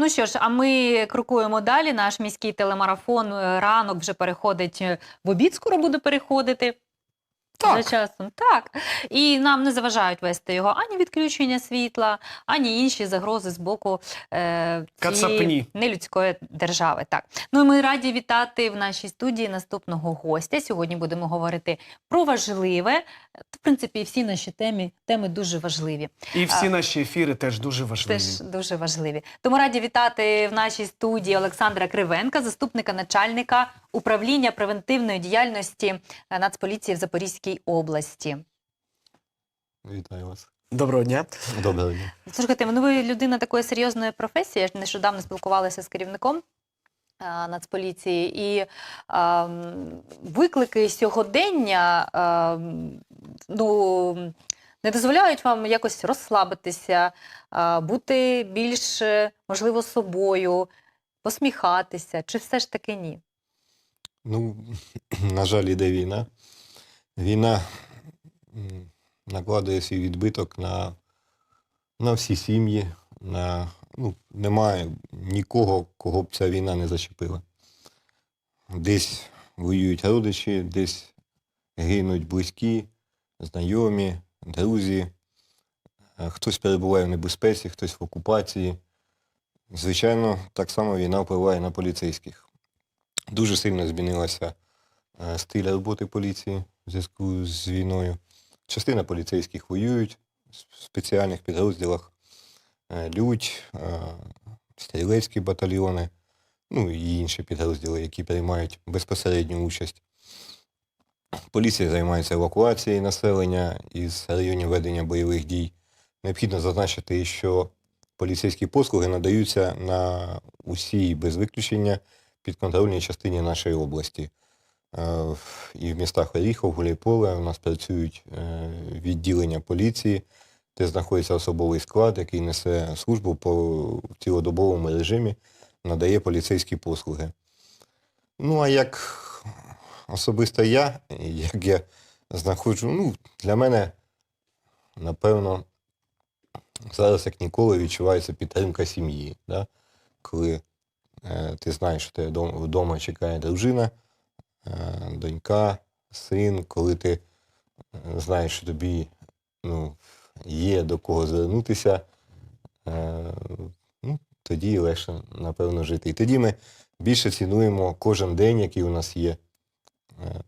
Ну що ж, а ми крокуємо далі. Наш міський телемарафон е, ранок вже переходить е, в обід, скоро буде переходити. Так. За часом, так. І нам не заважають вести його ані відключення світла, ані інші загрози з боку е, цієї нелюдської держави. Так. Ну і ми раді вітати в нашій студії наступного гостя. Сьогодні будемо говорити про важливе. В принципі, всі наші теми, теми дуже важливі. І всі наші ефіри теж дуже важливі. Теж дуже важливі. Тому раді вітати в нашій студії Олександра Кривенка, заступника начальника управління превентивної діяльності е, Нацполіції в Запорізькій області. Вітаю вас. Доброго дня. Доброго дня. Слухайте, ну ви людина такої серйозної професії. Я ж нещодавно спілкувалася з керівником Нацполіції, і а, м, виклики сьогодення а, м, ну, не дозволяють вам якось розслабитися, бути більш, можливо, собою, посміхатися, чи все ж таки ні? Ну, на жаль, іде війна. Війна м, накладує свій відбиток на, на всі сім'ї. На, ну, немає нікого, кого б ця війна не зачепила. Десь воюють родичі, десь гинуть близькі, знайомі, друзі. Е, Хтось перебуває в небезпеці, хтось в окупації. Звичайно, так само війна впливає на поліцейських. Дуже сильно змінилася е, стиль роботи поліції в зв'язку з війною. Частина поліцейських воюють в спеціальних підрозділах, е, лють, стрілецькі батальйони, ну і інші підрозділи, які приймають безпосередню участь. Поліція займається евакуацією населення із районів ведення бойових дій. Необхідно зазначити, що поліцейські послуги надаються на усій без виключення підконтрольній частині нашої області. Е, І в містах Оріхов, Гуляйполе у нас працюють е, відділення поліції, де знаходиться особовий склад, який несе службу по цілодобовому режимі, надає поліцейські послуги. Ну, а як особисто я, як я знаходжу, ну, для мене, напевно, зараз як ніколи відчувається підтримка сім'ї. Да? Коли е, ти знаєш, що тебе вдома, чекає дружина, е, донька, син, коли ти е, знаєш, що тобі ну, є до кого звернутися, е, ну, тоді легше, напевно, жити. І тоді ми більше цінуємо кожен день, який у нас є. Е,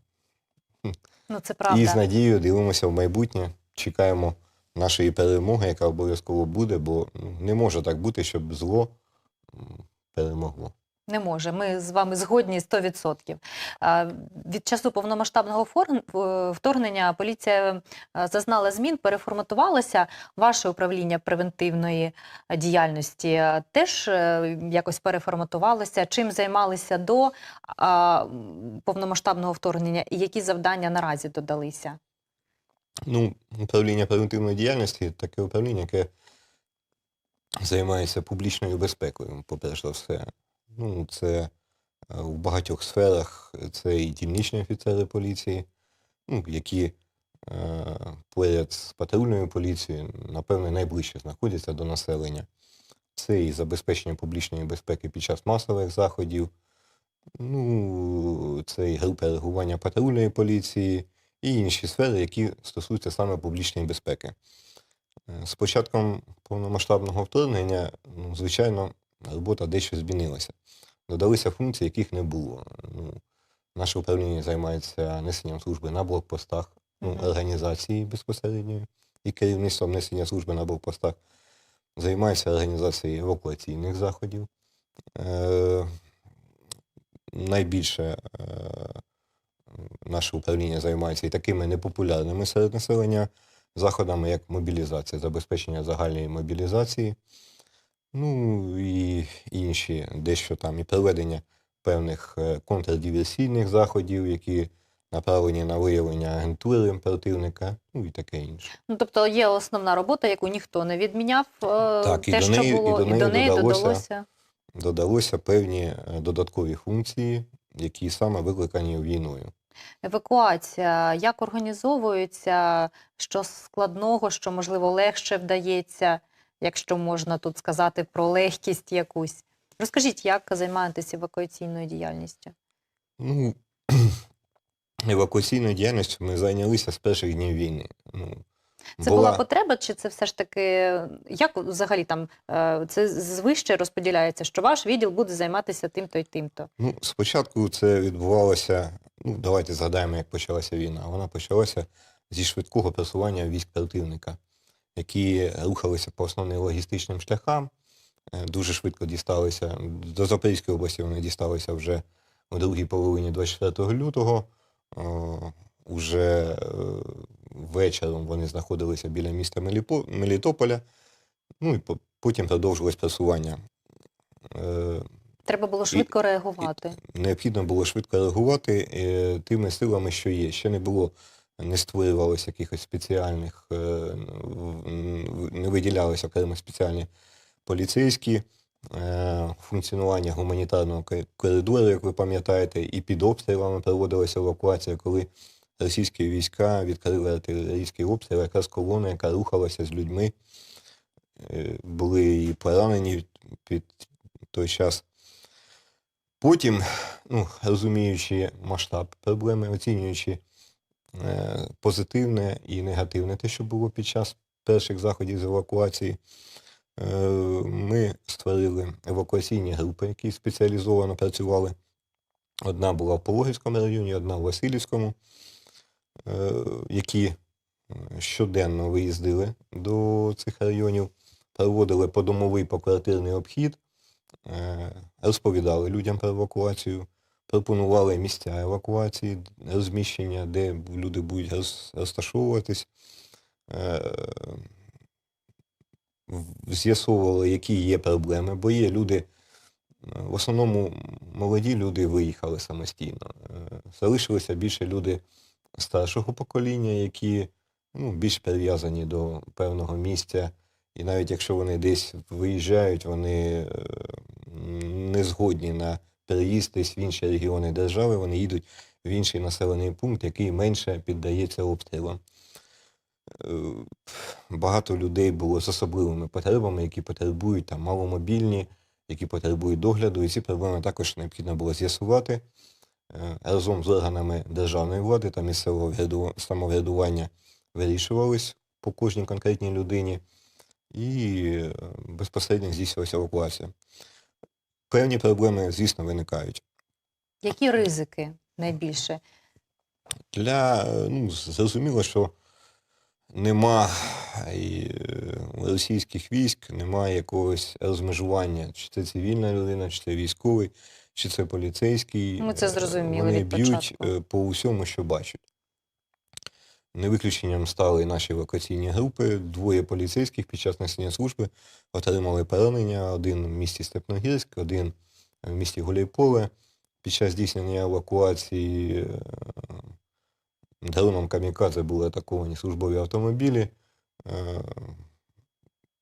Ну, це правда. і з надією дивимося в майбутнє, чекаємо нашої перемоги, яка обов'язково буде, бо ну, не може так бути, щоб зло перемогло. Не може. Ми з вами згодні 100%. Від часу повномасштабного е, вторгнення поліція е, зазнала змін, переформатувалася. Ваше управління превентивної діяльності е, теж якось переформатувалося. Чим займалися до повномасштабного вторгнення і які завдання наразі додалися? Ну, управління превентивної діяльності таке управління, яке займається публічною безпекою, по-перше за все. Ну, це е, в багатьох сферах це і дільничні офіцери поліції, ну, які е, поряд з патрульною поліцією, напевне, найближче знаходяться до населення. Це і забезпечення публічної безпеки під час масових заходів, ну, це і групи реагування патрульної поліції, і інші сфери, які стосуються саме публічної безпеки. Е, З початком повномасштабного вторгнення, ну, звичайно, робота дещо змінилася. Додалися функції, яких не було. Ну, наше управління займається несенням служби на блокпостах, ну, організації безпосередньо і керівництвом несення служби на блокпостах. Займається організацією евакуаційних заходів. Е, найбільше е, наше управління займається і такими непопулярними серед населення заходами, як мобілізація, забезпечення загальної мобілізації, ну і інші дещо там і проведення певних е, контрдиверсійних заходів, які направлені на виявлення агентури противника, ну і таке інше. Ну, тобто є основна робота, яку ніхто не відміняв. е, Так, і те, до що неї- і до неї додалося- додалося. Додалося певні е, додаткові функції, які саме викликані війною. Евакуація, як організовується, що складного, що можливо легше вдається, якщо можна тут сказати про легкість якусь. Розкажіть, як займаєтесь евакуаційною діяльністю? Ну, евакуаційною діяльністю ми зайнялися з перших днів війни. Ну, Це була, потреба, чи це все ж таки як взагалі там е, це звище розподіляється, що ваш відділ буде займатися тим-то і тим-то? Ну, спочатку це відбувалося. Ну, давайте згадаємо, як почалася війна. Вона почалася зі швидкого просування військ противника, які рухалися по основним логістичним шляхам, е, дуже швидко дісталися. До Запорізької області вони дісталися вже у другій половині 24 лютого. Уже е, вечором вони знаходилися біля міста Мелітополя. Ну і потім продовжилось просування. Е, Треба було швидко реагувати. необхідно було швидко реагувати тими силами, що є. Ще не було, не створювалося якихось спеціальних, е, не виділялися окремо спеціальні поліцейські. Е, Функціонування гуманітарного коридору, як ви пам'ятаєте, і під обстрілами проводилася евакуація, коли російські війська відкрили артилерійський обстріл, якраз колона, яка рухалася з людьми. Е, Були і поранені під той час. Потім, ну, розуміючи масштаб проблеми, оцінюючи позитивне і негативне те, що було під час перших заходів з евакуації, е, ми створили евакуаційні групи, які спеціалізовано працювали. Одна була в Пологівському районі, одна в Васильівському, е, які е, щоденно виїздили до цих районів, проводили подомовий поквартирний обхід, е, розповідали людям про евакуацію, пропонували місця евакуації, розміщення, де люди будуть розташовуватись, е, з'ясовували, які є проблеми, бо є люди, в основному молоді люди виїхали самостійно. Е, Залишилися більше люди старшого покоління, які ну, більш прив'язані до певного місця. І навіть якщо вони десь виїжджають, вони е, не згодні на переїзд в інші регіони держави, вони їдуть в інший населений пункт, який менше піддається обстрілам. Е, Багато людей було з особливими потребами, які потребують там маломобільні, які потребують догляду, і ці проблеми також необхідно було з'ясувати Е, разом з органами державної влади та місцевого самоврядування вирішувались по кожній конкретній людині і е, безпосередньо здійснювалася евакуація. Певні проблеми, звісно, виникають. Які ризики найбільше? Для, ну, зрозуміло, що нема і е, російських військ немає якогось розмежування, чи це цивільна людина, чи це військовий, чи це поліцейський. Ми це Е, зрозуміли Вони від б'ють е, по усьому, що бачать. Не виключенням стали наші евакуаційні групи. Двоє поліцейських під час несення служби отримали поранення. Один в місті Степногірськ, один в місті Гуляйполе. Під час здійснення евакуації е, дроном Камікадзе були атаковані службові автомобілі. Е,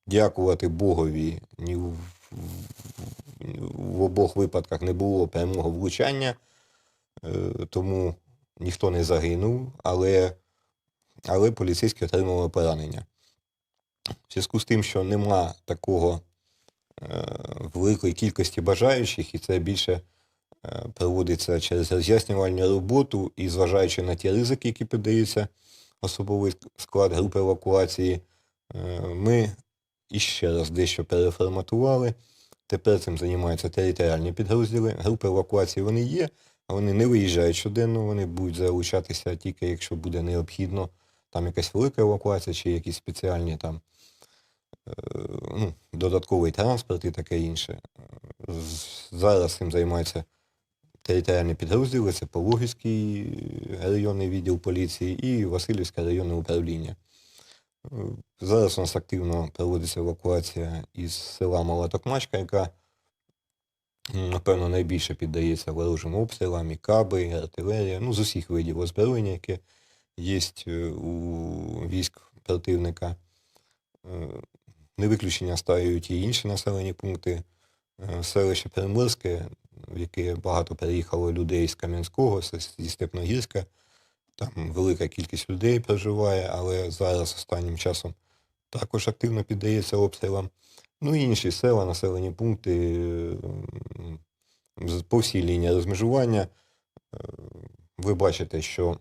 Дякувати Богові, ні в, в- обох випадках не було прямого влучання, е, тому ніхто не загинув, але, але поліцейські отримали поранення. В зв'язку з тим, що нема такого е, великої кількості бажаючих, і це більше е, проводиться через роз'яснювальну роботу, і зважаючи на ті ризики, які піддаються особовий склад групи евакуації, е, ми іще раз дещо переформатували. Тепер цим займаються територіальні підрозділи. Групи евакуації вони є, а вони не виїжджають щоденно, вони будуть залучатися тільки, якщо буде необхідно. Там якась велика евакуація чи якісь спеціальні там е, ну, додатковий транспорт і таке інше. Зараз цим займаються територіальні підрозділи, це Пологівський районний відділ поліції і Васильівське районне управління. Е, Зараз у нас активно проводиться евакуація із села Мала Токмачка, яка, напевно, найбільше піддається ворожим обстрілам, і каби, і артилерія, ну, з усіх видів озброєння, яке є у військ противника. Е, Не виключення стають і інші населені пункти. Е, Селище Приморське, в яке багато переїхало людей з Кам'янського, зі Степногірська. Там велика кількість людей проживає, але зараз останнім часом також активно піддається обстрілам. Ну і інші села, населені пункти по всій лінії розмежування. Е, Ви бачите, що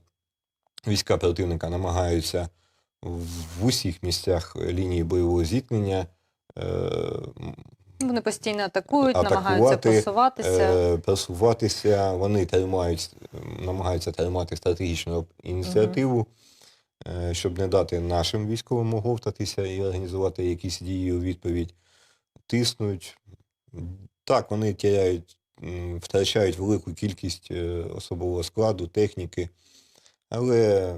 війська противника намагаються в усіх місцях лінії бойового зіткнення е, Вони постійно атакують, намагаються Атакувати, просуватися. е, просуватися, вони тримають, намагаються тримати стратегічну ініціативу, е, щоб не дати нашим військовим оговтатися і організувати якісь дії у відповідь. Тиснуть. Так, вони тіряють, втрачають велику кількість особового складу, техніки. Але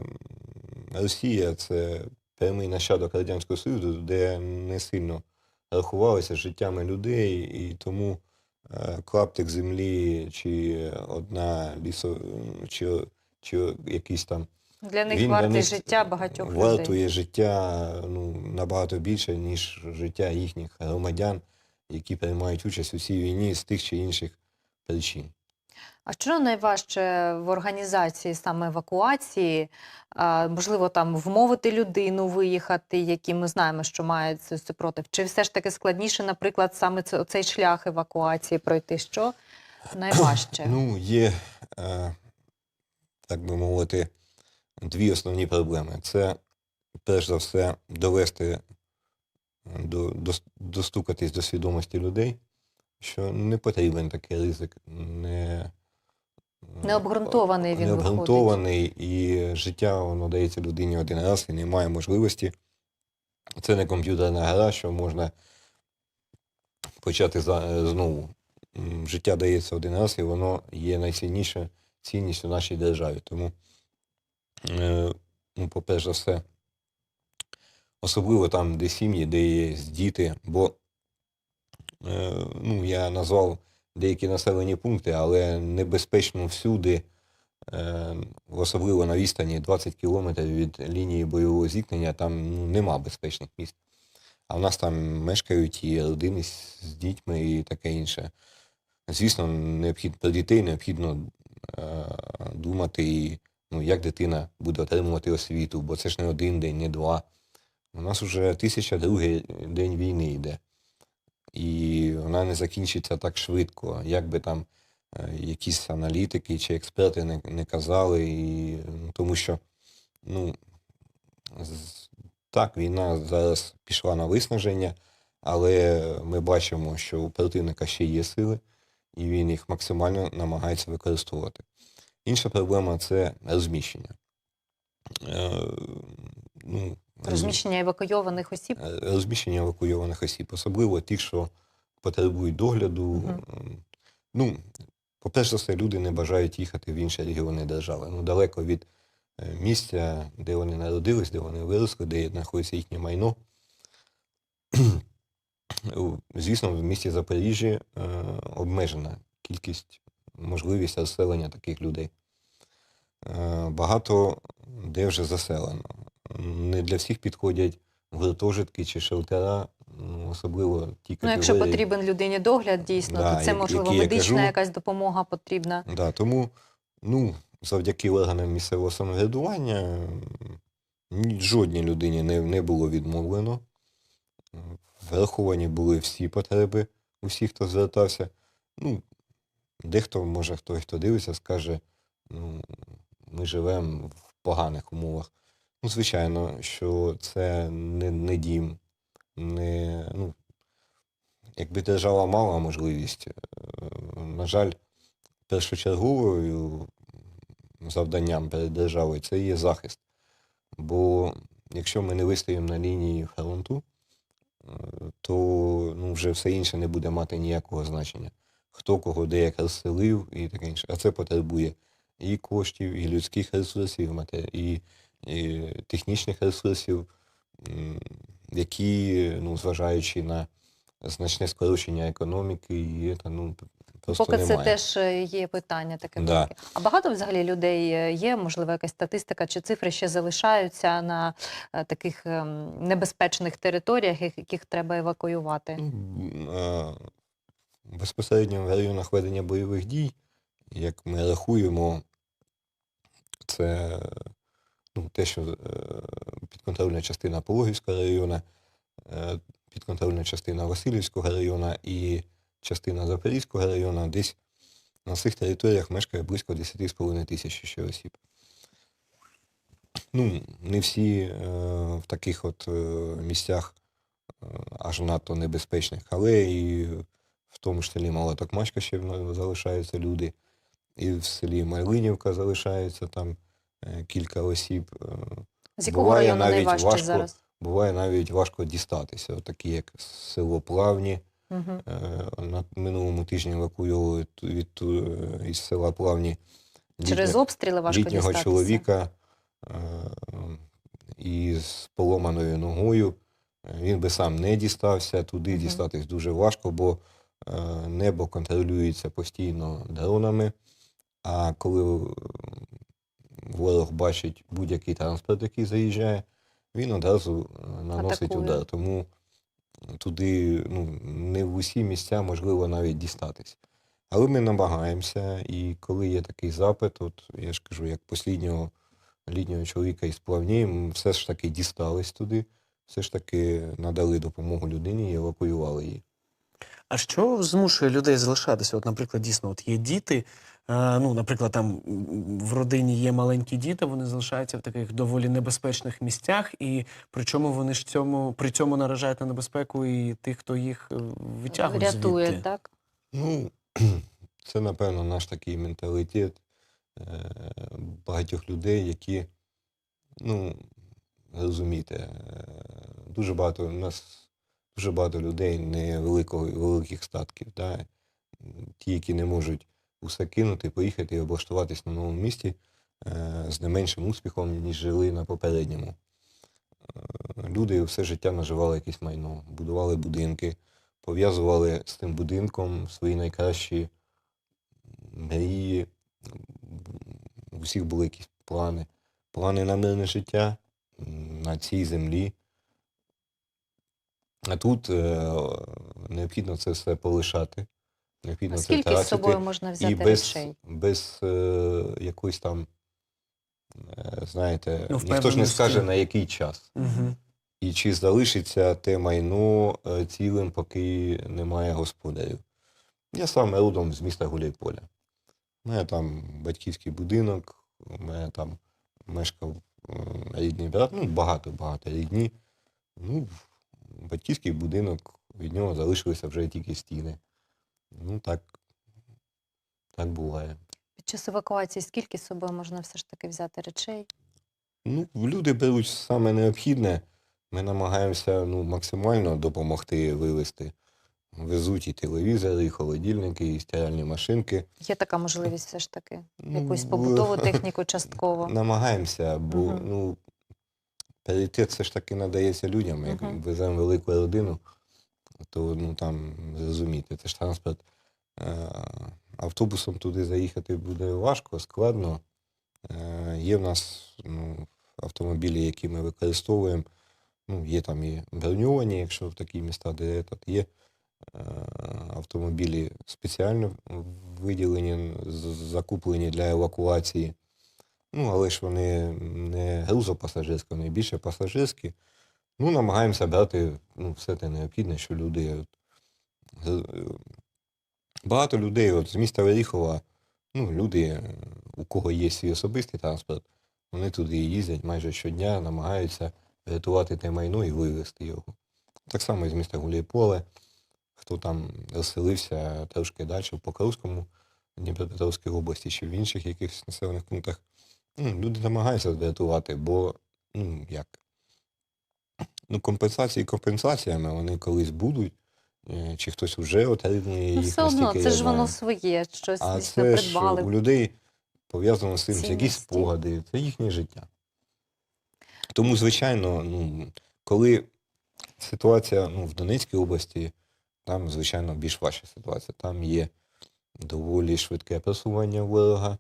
Росія це прямий нащадок Радянського Союзу, де не сильно рахувалися життями людей, і тому е, клаптик землі чи одна лісо, чи, чи якийсь там Для них них життя багатьох людей. вартує життя ну, набагато більше, ніж життя їхніх громадян, які приймають участь у цій війні з тих чи інших причин. А що найважче в організації саме евакуації? Можливо, там вмовити людину виїхати, які ми знаємо, що мають супротив? Чи все ж таки складніше, наприклад, саме цей шлях евакуації пройти? Що найважче? Ну, є, е, так би мовити, дві основні проблеми. Це, перш за все, довести, е, до, дос- достукатись до свідомості людей, що не потрібен такий ризик, не, Необґрунтований він виходить. необґрунтований, і життя воно дається людині один раз і немає можливості. Це не комп'ютерна гра, що можна почати за, знову. Життя дається один раз, і воно є найцінніша цінність у нашій державі. Тому, е, ну, по-перше все, особливо там, де сім'ї, де є діти, бо ну, я назвав деякі населені пункти, але небезпечно всюди, е, особливо на відстані 20 кілометрів від лінії бойового зіткнення, там ну, нема безпечних місць. А в нас там мешкають і родини з дітьми і таке інше. Звісно, необхідно про дітей необхідно е, думати, ну, як дитина буде отримувати освіту, бо це ж не один день, не два. У нас вже тисяча другий день війни йде. І вона не закінчиться так швидко, як би там е, якісь аналітики чи експерти не, не казали, і, ну, тому що ну, так, війна зараз пішла на виснаження, але ми бачимо, що у противника ще є сили, і він їх максимально намагається використовувати. Інша проблема це розміщення. Е, ну, Розміщення евакуйованих осіб. Е, розміщення евакуйованих осіб, особливо тих, що потребують догляду. М, Ну, по-перше, за все, люди не бажають їхати в інші регіони держави. Ну, далеко від е, місця, де вони народились, де вони виросли, де знаходиться їхнє майно. Звісно, в місті Запоріжжя е, обмежена кількість, можливість розселення таких людей. Багато де вже заселено. Не для всіх підходять гуртожитки чи шелтера, ну, особливо ті Ну, якщо потрібен людині догляд, дійсно, Да, то це як- можливо які медична кажу. якась допомога потрібна. Да, тому, ну, завдяки органам місцевого самоврядування жодній людині не, не було відмовлено. Враховані були всі потреби усіх, хто звертався. Ну, дехто, може, хто, хто дивиться, скаже, ну, ми живемо в поганих умовах. Ну, звичайно, що це не, не дім, не, ну, якби держава мала можливість, е, на жаль, першочерговою завданням перед державою це є захист. Бо якщо ми не вистоїмо на лінії фронту, е, то ну, вже все інше не буде мати ніякого значення. Хто кого де як розселив і таке інше. А це потребує і коштів, і людських ресурсів, і і, технічних ресурсів, які, ну, зважаючи на значне скорочення економіки, і ну, просто Поки немає. це теж е, є питання таке Да. велике. А багато взагалі людей е, є, можливо, якась статистика чи цифри ще залишаються на е, таких ем, небезпечних територіях, яких- треба евакуювати? Ну, Безпосередньо в районах ведення бойових дій, як ми рахуємо, це ну, те, що е, підконтрольна частина Пологівського району, е, підконтрольна частина Васильівського району і частина Запорізького району, десь на цих територіях мешкає близько 10,5 тисяч ще осіб. Ну, не всі е, в таких от е, місцях е, аж надто небезпечних, але і в тому ж селі Малотокмачка ще залишаються люди, і в селі Майлинівка залишається там кілька осіб. е, З якого Буває району навіть найважче важко. зараз? Буває навіть важко дістатися, такі як село Плавні. Угу. Е, На минулому тижні евакуювали від е, із села Плавні Через літнього- обстріли важко літнього дістатися. чоловіка е, із поломаною ногою. Е, Він би сам не дістався, туди Мгм. дістатись дуже важко, бо е, небо контролюється постійно дронами. А коли е, ворог бачить будь-який транспорт, який заїжджає, він одразу е, наносить Атакує. удар. Тому туди ну, не в усі місця можливо навіть дістатись. Але ми намагаємося, і коли є такий запит, от я ж кажу, як посліднього літнього чоловіка із плавні, м, все ж таки дістались туди, все ж таки надали допомогу людині і евакуювали її. А що змушує людей залишатися? От, наприклад, дійсно, от є діти. Ну, наприклад, там в родині є маленькі діти, вони залишаються в таких доволі небезпечних місцях, і причому вони ж цьому при цьому наражають на небезпеку і тих, хто їх е, витягує Рятує, звідти. так? Ну, це, напевно, наш такий менталітет е, багатьох людей, які, ну, розумієте, е, дуже багато у нас дуже багато людей невеликого великих статків. Да? Ті, які не можуть усе кинути, поїхати і облаштуватись на новому місті е, з не меншим успіхом, ніж жили на попередньому. Е, Люди все життя наживали якесь майно, будували будинки, пов'язували з тим будинком свої найкращі мрії. У всіх були якісь плани. Плани на мирне життя на цій землі. А тут е, необхідно це все полишати. Необхідно це скільки з собою можна взяти і без, речей? без е, якоїсь там, е, знаєте, Ну, ніхто ж не впевненості. скаже на який час. Угу. І чи залишиться те майно е, цілим, поки немає господарів. Я сам родом з міста Гуляйполя. У мене там батьківський будинок, у мене там мешкав е, рідний брат, ну, багато-багато рідні. Ну, батьківський будинок, від нього залишилися вже тільки стіни. Ну, так, так буває. Під час евакуації скільки з собою можна все ж таки взяти речей? Ну, люди беруть саме необхідне. Ми намагаємося ну, максимально допомогти вивезти. Везуть і телевізори, і холодильники, і стиральні машинки. Є така можливість все ж таки? Ну, Якусь побутову техніку частково? Намагаємося, бо Мгм. ну, пріоритет все ж таки надається людям. Як Мгм. веземо велику родину, то ну, там, зрозумієте, це ж транспорт. Е, Автобусом туди заїхати буде важко, складно. Е, Є в нас ну, автомобілі, які ми використовуємо. Ну, є там і броньовані, якщо в такі міста, де этот, є е, автомобілі спеціально виділені, закуплені для евакуації. Ну, але ж вони не грузопасажирські, вони більше пасажирські. Ну, намагаємося брати ну, все те необхідне, що люди. От, багато людей от, з міста Веріхова, ну, люди, е, у кого є свій особистий транспорт, вони туди їздять майже щодня, намагаються рятувати те майно і вивезти його. Так само і з міста Гуляйполе, хто там розселився трошки далі в Покровському, Дніпропетровській області чи в інших якихось населених пунктах. Ну, люди намагаються врятувати, бо, ну, як? Ну, компенсації компенсаціями вони колись будуть, е, чи хтось вже отримує їх. Ну, все одно, це ж воно своє, щось А це придбали. у людей пов'язано з цим якісь спогади, це їхнє життя. Тому, звичайно, ну, коли ситуація ну, в Донецькій області, там, звичайно, більш важча ситуація. Там є доволі швидке просування ворога.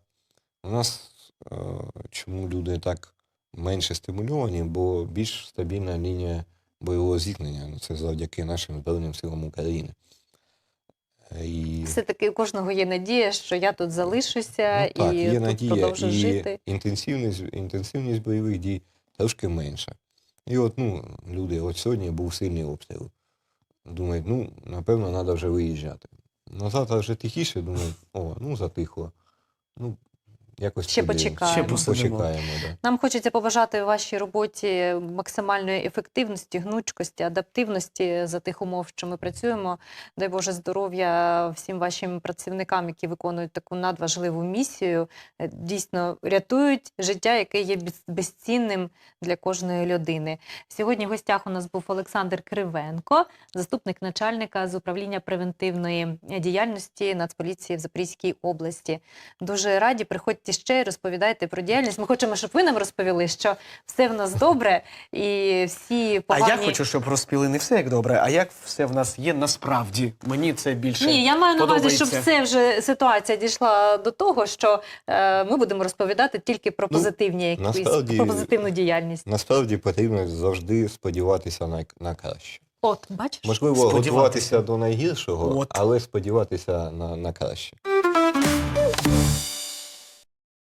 У нас е, чому люди так менше стимульовані, бо більш стабільна лінія бойового зіткнення. Ну, Це завдяки нашим Збройним силам України. Е, І... Все-таки у кожного є надія, що я тут залишуся Ну, так, і є тут надія, продовжу і жити. Інтенсивність, інтенсивність бойових дій трошки менша. І от ну, люди, от сьогодні був сильний обстріл. Думають, ну, напевно, треба вже виїжджати. На завтра вже тихіше, думаю, о, ну затихло. Ну, якось Ще подивимось. почекаємо. Ще посидимо. Почекаємо, да. Нам хочеться побажати вашій роботі максимальної ефективності, гнучкості, адаптивності за тих умов, що ми працюємо. Дай Боже здоров'я всім вашим працівникам, які виконують таку надважливу місію, е, дійсно рятують життя, яке є безцінним для кожної людини. Сьогодні в гостях у нас був Олександр Кривенко, заступник начальника з управління превентивної діяльності Нацполіції в Запорізькій області. Дуже раді. Приходьте ще розповідайте про діяльність. Ми хочемо, щоб ви нам розповіли, що все в нас добре і всі А я хочу, щоб розпіли не все як добре, а як все в нас є насправді. Мені це більше. Ні, я маю на увазі, щоб все вже ситуація дійшла до того, що е, ми будемо розповідати тільки про Ну, позитивні якісь насправді- про позитивну діяльність. Насправді потрібно завжди сподіватися на, на краще. От, бачиш? Можливо, Сподіватися. готуватися до найгіршого, От. але сподіватися на, на краще.